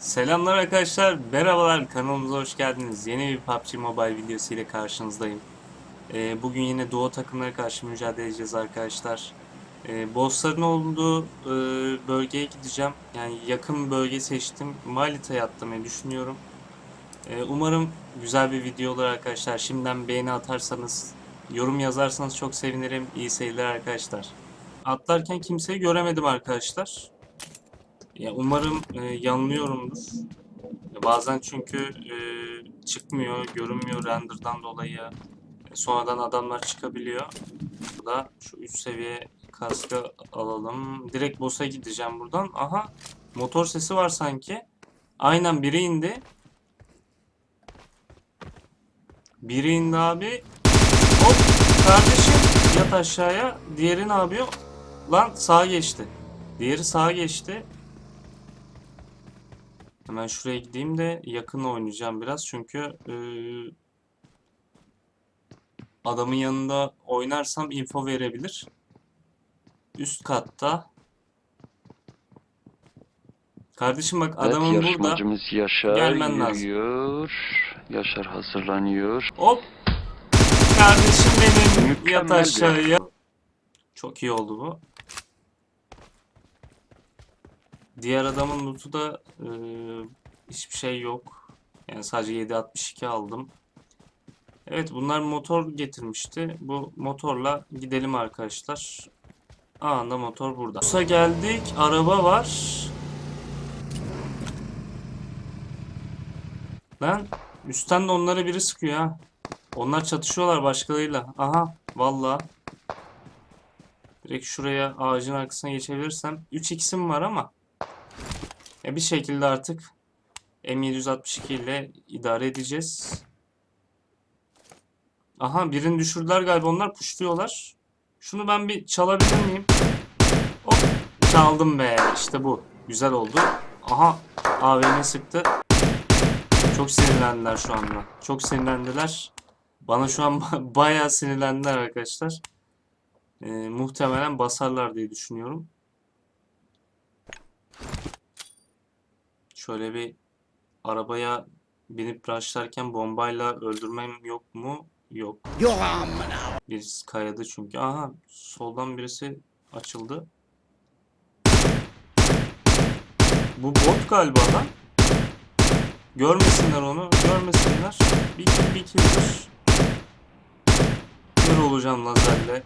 Selamlar arkadaşlar, merhabalar kanalımıza hoş geldiniz. Yeni bir PUBG Mobile videosu ile karşınızdayım. Ee, bugün yine Doğu takımlara karşı mücadele edeceğiz arkadaşlar. Ee, bossların olduğu e, bölgeye gideceğim. Yani yakın bölge seçtim. Malita'ya atlamayı düşünüyorum. Ee, umarım güzel bir video olur arkadaşlar. Şimdiden beğeni atarsanız, yorum yazarsanız çok sevinirim. İyi seyirler arkadaşlar. Atlarken kimseyi göremedim arkadaşlar. Ya umarım e, yanılıyorumdur. Ya Bazen çünkü e, çıkmıyor, görünmüyor render'dan dolayı. E, sonradan adamlar çıkabiliyor. Burada şu 3 seviye kaskı alalım. Direkt boss'a gideceğim buradan. Aha motor sesi var sanki. Aynen biri indi. Biri indi abi. Hop kardeşim yat aşağıya. Diğeri ne yapıyor? Lan sağa geçti. Diğeri sağa geçti. Hemen şuraya gideyim de yakın oynayacağım biraz çünkü eee, adamın yanında oynarsam info verebilir. Üst katta. Kardeşim bak Evet, adamın burada. yarışmacımız Yaşar Gelmen lazım. yürüyor. Yaşar hazırlanıyor. Hop. Kardeşim benim Mükemmel yat aşağıya. Çok iyi oldu bu. Diğer adamın loot'u da eee, hiçbir şey yok. Yani sadece 7.62 aldım. Evet bunlar motor getirmişti. Bu motorla gidelim arkadaşlar. Anda motor burada. Bursa geldik. Araba var. Lan üstten de onlara biri sıkıyor ha. Onlar çatışıyorlar başkalarıyla. Aha vallahi. Direkt şuraya ağacın arkasına geçebilirsem. 3x'im var ama. Ya bir şekilde artık M762 ile idare edeceğiz. Aha birini düşürdüler galiba onlar puşluyorlar. Şunu ben bir çalabilir miyim? Hop çaldım be işte bu. Güzel oldu. Aha AVM sıktı. Çok sinirlendiler şu anda. Çok sinirlendiler. Bana şu an bayağı sinirlendiler arkadaşlar. Ee, muhtemelen basarlar diye düşünüyorum. Şöyle bir arabaya binip rushlarken bombayla öldürmem yok mu? Yok. Yok amına. Birisi kayadı çünkü. Aha soldan birisi açıldı. Bu bot galiba lan. Görmesinler onu. Görmesinler. Bir kill bir killdir. Kör olacağım lazerle.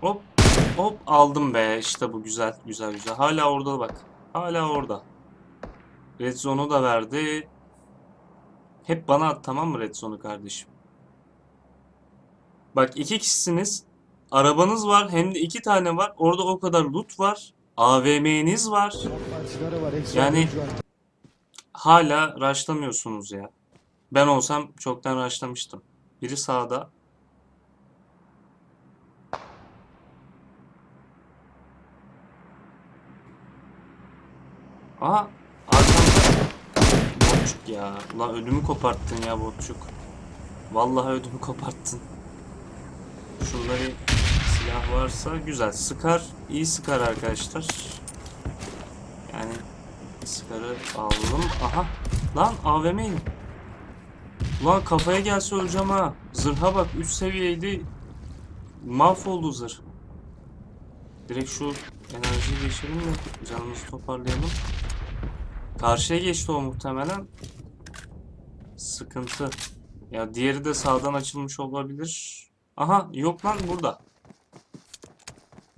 Hop hop aldım be. İşte bu güzel güzel güzel. Hala orada bak. Hala orada. Red zone'u da verdi. Hep bana at tamam mı Red zone'u kardeşim? Bak iki kişisiniz. Arabanız var hem de iki tane var. Orada o kadar loot var. AVM'niz var. Yani hala rushlamıyorsunuz ya. Ben olsam çoktan rushlamıştım. Biri sağda. Aha botçuk ya. Ulan ödümü koparttın ya botçuk. Vallahi ödümü koparttın. Şunda bir silah varsa güzel. Sıkar. iyi sıkar arkadaşlar. Yani sıkarı aldım. Aha. Lan AVM'yim. Ulan kafaya gelse öleceğim ha. Zırha bak 3 seviyeydi. Mahvoldu zırh. Direkt şu enerjiyi geçelim de canımızı toparlayalım. Karşıya geçti o muhtemelen. Sıkıntı. Ya diğeri de sağdan açılmış olabilir. Aha yok lan burada.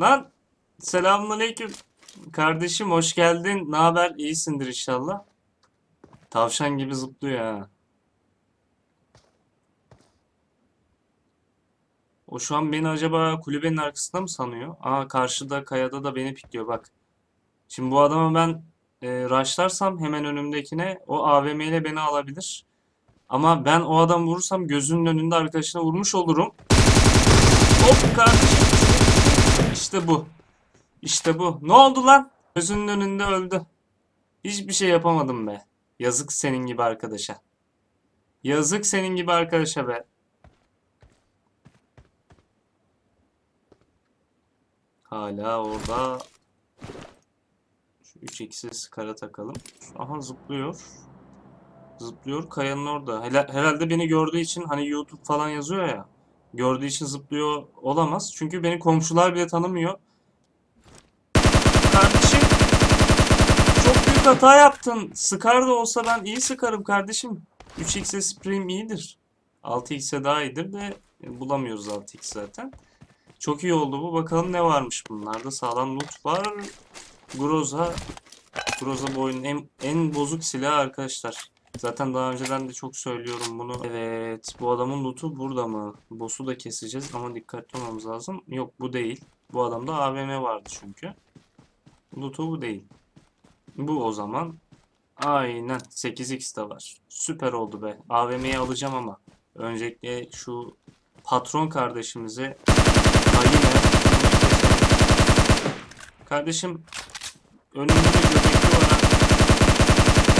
Lan selamünaleyküm. Kardeşim hoş geldin. Ne haber? İyisindir inşallah. Tavşan gibi zıplıyor ha. O şu an beni acaba kulübenin arkasında mı sanıyor? Aa karşıda kayada da beni pikliyor bak. Şimdi bu adamı ben e, rushlarsam hemen önümdekine o AVM ile beni alabilir. Ama ben o adam vurursam gözünün önünde arkadaşına vurmuş olurum. Hop kardeşim. İşte bu. İşte bu. Ne oldu lan? Gözünün önünde öldü. Hiçbir şey yapamadım be. Yazık senin gibi arkadaşa. Yazık senin gibi arkadaşa be. Hala orada. Şu 3x'i skara takalım. Aha zıplıyor. Zıplıyor kayanın orada. Herhalde beni gördüğü için hani YouTube falan yazıyor ya. Gördüğü için zıplıyor olamaz. Çünkü beni komşular bile tanımıyor. Kardeşim çok büyük hata yaptın. Scar da olsa ben iyi sıkarım kardeşim. 3x'e spreyim iyidir. 6x'e daha iyidir de e, bulamıyoruz 6x zaten. Çok iyi oldu bu. Bakalım ne varmış bunlarda. Sağlam loot var. Groza. Groza bu oyunun en, en bozuk silahı arkadaşlar. Zaten daha önceden de çok söylüyorum bunu. Evet. Bu adamın loot'u burada mı? Boss'u da keseceğiz ama dikkatli olmamız lazım. Yok bu değil. Bu adamda AVM vardı çünkü. Loot'u bu değil. Bu o zaman. Aynen. 8x de var. Süper oldu be. AVM'yi alacağım ama. Öncelikle şu patron kardeşimize Ha yine bunu keselim. Kardeşim önümde göbekli var ha.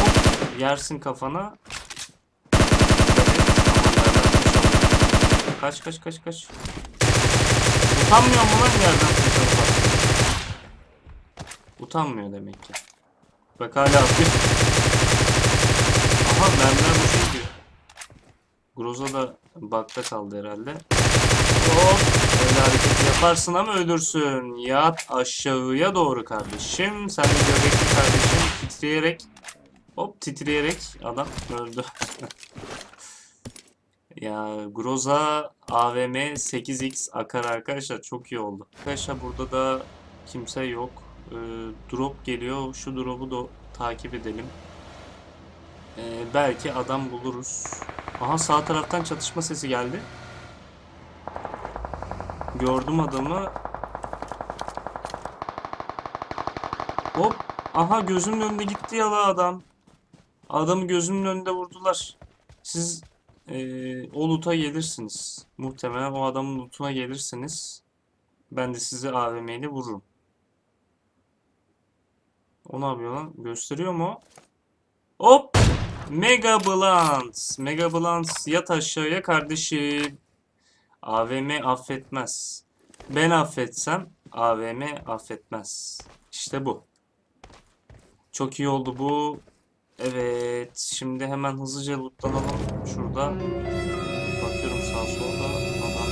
Hop yersin kafana. Kaç kaç kaç kaç. Utanmıyor mu lan yerden fırçalı Utanmıyor demek ki. Bak hala atıyor. Aha mermiler boşa gidiyor. Groza da bakta kaldı herhalde. Hop. Öyle hareketi yaparsın ama ölürsün. Yat aşağıya doğru kardeşim. Sen de göbekli kardeşim titreyerek hop titreyerek adam öldü. Ya Groza AVM 8x akar arkadaşlar çok iyi oldu. Arkadaşlar burada da kimse yok. Ee, drop geliyor. Şu drop'u da takip edelim. Ee, belki adam buluruz. Aha sağ taraftan çatışma sesi geldi. Gördüm adamı. Hop. Aha gözümün önünde gitti ya adam. Adamı gözümün önünde vurdular. Siz eee o loot'a gelirsiniz. Muhtemelen o adamın loot'una gelirsiniz. Ben de sizi AVM ile vururum. O ne yapıyor lan? Gösteriyor mu? Hop! Mega Blantz. Mega Blantz yat aşağıya kardeşim. AVM affetmez. Ben affetsem AVM affetmez. İşte bu. Çok iyi oldu bu. Evet. Şimdi hemen hızlıca lootlanalım. Şurada. Bakıyorum sağa solda. Adam.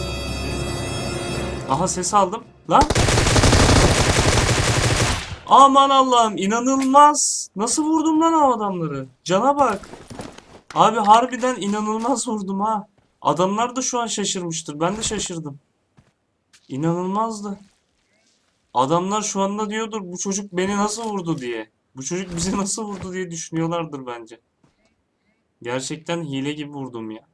Aha ses aldım. Lan. Aman Allah'ım inanılmaz. Nasıl vurdum lan o adamları? Cana bak. Abi harbiden inanılmaz vurdum ha. Adamlar da şu an şaşırmıştır. Ben de şaşırdım. İnanılmazdı. Adamlar şu anda diyordur bu çocuk beni nasıl vurdu diye. Bu çocuk bizi nasıl vurdu diye düşünüyorlardır bence. Gerçekten hile gibi vurdum ya.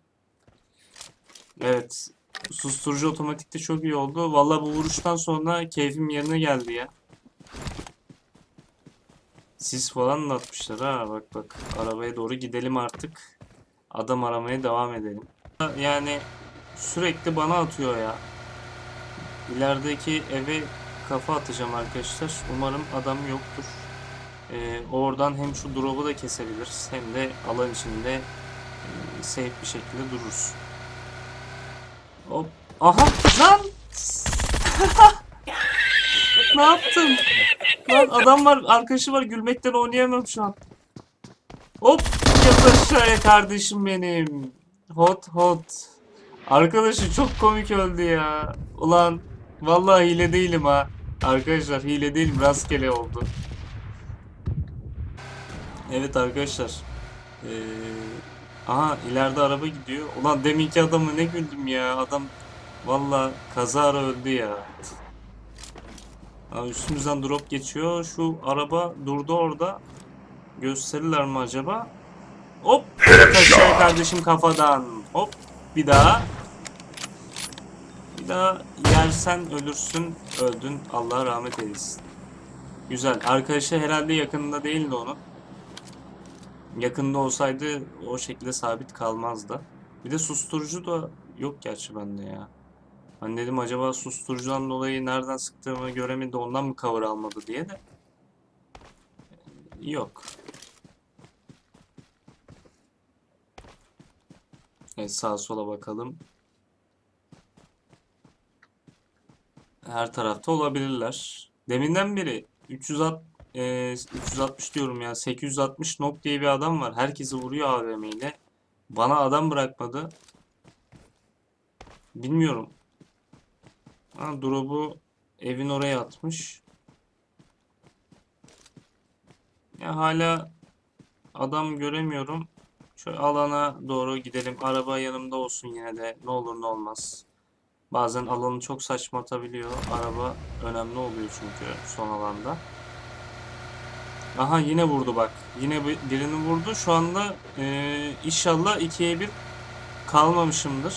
Evet. Susturucu otomatikte çok iyi oldu. Vallahi bu vuruştan sonra keyfim yerine geldi ya. Sis falan da atmışlar ha bak bak. Arabaya doğru gidelim artık. Adam aramaya devam edelim. Yani sürekli bana atıyor ya. İlerideki eve kafa atacağım arkadaşlar. Umarım adam yoktur. Ee, oradan hem şu drop'u da kesebiliriz hem de alan içinde e, safe bir şekilde dururuz. Hop. Aha lan! Ne yaptın? Lan adam var, arkadaşı var gülmekten oynayamam şu an. Hop! Yat aşağıya kardeşim benim. Hot hot. Arkadaşı çok komik öldü ya. Ulan vallahi hile değilim ha. Arkadaşlar hile değilim rastgele oldu. Evet arkadaşlar. Ee, aha ileride araba gidiyor. Ulan deminki adamı ne güldüm ya. Adam vallahi kazara öldü ya. Aa, üstümüzden drop geçiyor. Şu araba durdu orada. Gösterirler mi acaba? Hop! Aşağıya kardeşim kafadan. Hop! Bir daha. Bir daha yersen ölürsün. Öldün. Allah rahmet eylesin. Güzel. Arkadaşı herhalde yakınında değildi onun. Yakında olsaydı o şekilde sabit kalmazdı. Bir de susturucu da yok gerçi bende ya. Hani dedim acaba susturucudan dolayı nereden sıktığımı göremedi ondan mı cover almadı diye de. Yok. Evet sağa sola bakalım. Her tarafta olabilirler. Deminden beri 360 e, 360 diyorum ya 860 nok diye bir adam var. Herkesi vuruyor AVM ile. Bana adam bırakmadı. Bilmiyorum. Ha, drop'u evin oraya atmış. Ya hala adam göremiyorum. Şöyle alana doğru gidelim. Araba yanımda olsun yine de. Ne olur ne olmaz. Bazen alanı çok saçma atabiliyor. Araba önemli oluyor çünkü son alanda. Aha yine vurdu bak. Yine bir- birini vurdu. Şu anda eee, inşallah 2'ye 1 kalmamışımdır.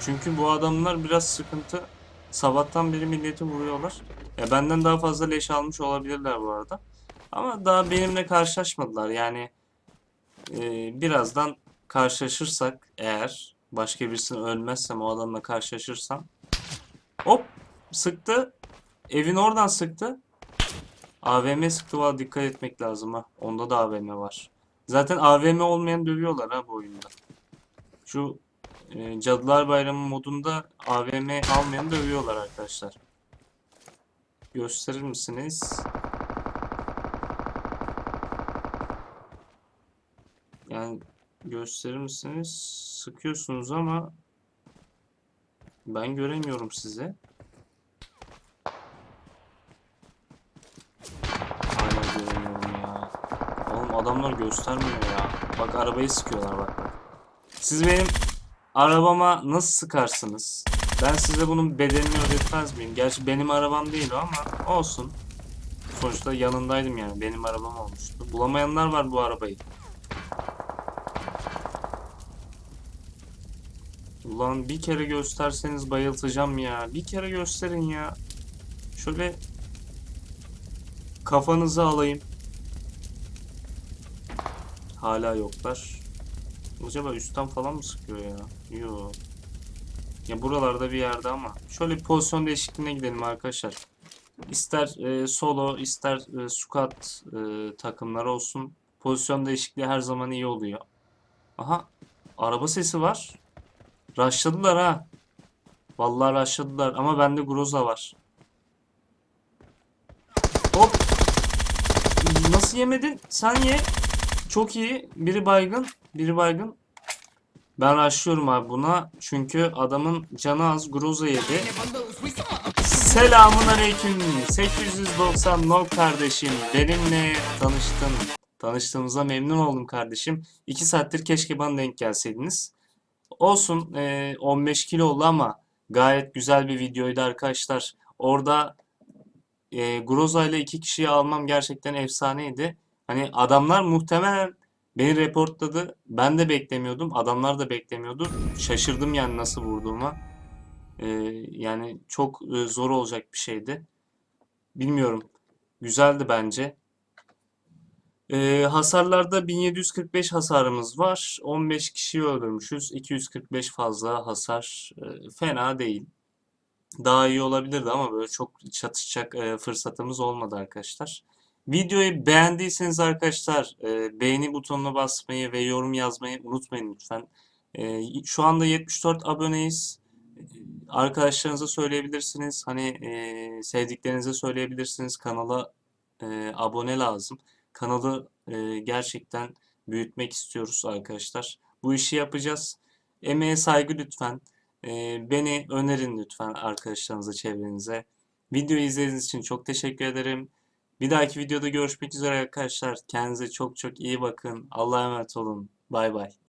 Çünkü bu adamlar biraz sıkıntı. Sabahtan beri milleti vuruyorlar. Ya benden daha fazla leş almış olabilirler bu arada. Ama daha benimle karşılaşmadılar. Yani eee, birazdan karşılaşırsak eğer başka birisini ölmezsem o adamla karşılaşırsam hop sıktı. Evin oradan sıktı. AVM sıktı valla dikkat etmek lazım ha. Onda da AVM var. Zaten AVM olmayan dövüyorlar ha bu oyunda. Şu e, Cadılar Bayramı modunda AVM almayanı dövüyorlar arkadaşlar. Gösterir misiniz? Yani gösterir misiniz? Sıkıyorsunuz ama ben göremiyorum sizi. Hala göremiyorum ya. Oğlum adamlar göstermiyor ya. Bak arabayı sıkıyorlar bak bak. Siz benim arabama nasıl sıkarsınız? Ben size bunun bedelini ödetmez miyim? Gerçi benim arabam değil o ama olsun. Sonuçta yanındaydım yani. Benim arabam olmuştu. Bulamayanlar var bu arabayı. Ulan bir kere gösterseniz bayıltacağım ya. Bir kere gösterin ya. Şöyle kafanızı alayım. Hala yoklar. Acaba üstten falan mı sıkıyor ya? Yo. Ya buralarda bir yerde ama. Şöyle bir pozisyon değişikliğine gidelim arkadaşlar. İster e, solo, ister e, squad e, takımlar olsun. Pozisyon değişikliği her zaman iyi oluyor. Aha, araba sesi var. Rushladılar ha. Vallahi rushladılar ama bende Groza var. Hop. Nasıl yemedin? Sen ye. Çok iyi. Biri baygın. Biri baygın. Ben rushlıyorum abi buna. Çünkü adamın canı az. Groza yedi. Selamun aleyküm. 890 Nol kardeşim. Benimle tanıştın. Tanıştığımıza memnun oldum kardeşim. 2 saattir keşke bana denk gelseydiniz. Olsun eee, 15 kilo oldu ama gayet güzel bir videoydu arkadaşlar. Orada eee Groza ile iki kişiyi almam gerçekten efsaneydi. Hani adamlar muhtemelen beni reportladı. Ben de beklemiyordum. Adamlar da beklemiyordu. Şaşırdım yani nasıl vurduğuma. Eee, yani çok e, zor olacak bir şeydi. Bilmiyorum. Güzeldi bence. Ee, hasarlarda 1745 hasarımız var. 15 kişiyi öldürmüşüz. 245 fazla hasar. Ee, fena değil. Daha iyi olabilirdi ama böyle çok çatışacak e, fırsatımız olmadı arkadaşlar. Videoyu beğendiyseniz arkadaşlar e, beğeni butonuna basmayı ve yorum yazmayı unutmayın lütfen. E, şu anda 74 aboneyiz. E, Arkadaşlarınıza söyleyebilirsiniz. Hani e, sevdiklerinize söyleyebilirsiniz. Kanala e, abone lazım. Kanalı e, gerçekten büyütmek istiyoruz arkadaşlar. Bu işi yapacağız. Emeğe saygı lütfen. E, beni önerin lütfen arkadaşlarınıza, çevrenize. Videoyu izlediğiniz için çok teşekkür ederim. Bir dahaki videoda görüşmek üzere arkadaşlar. Kendinize çok çok iyi bakın. Allah'a emanet olun. Bay bay.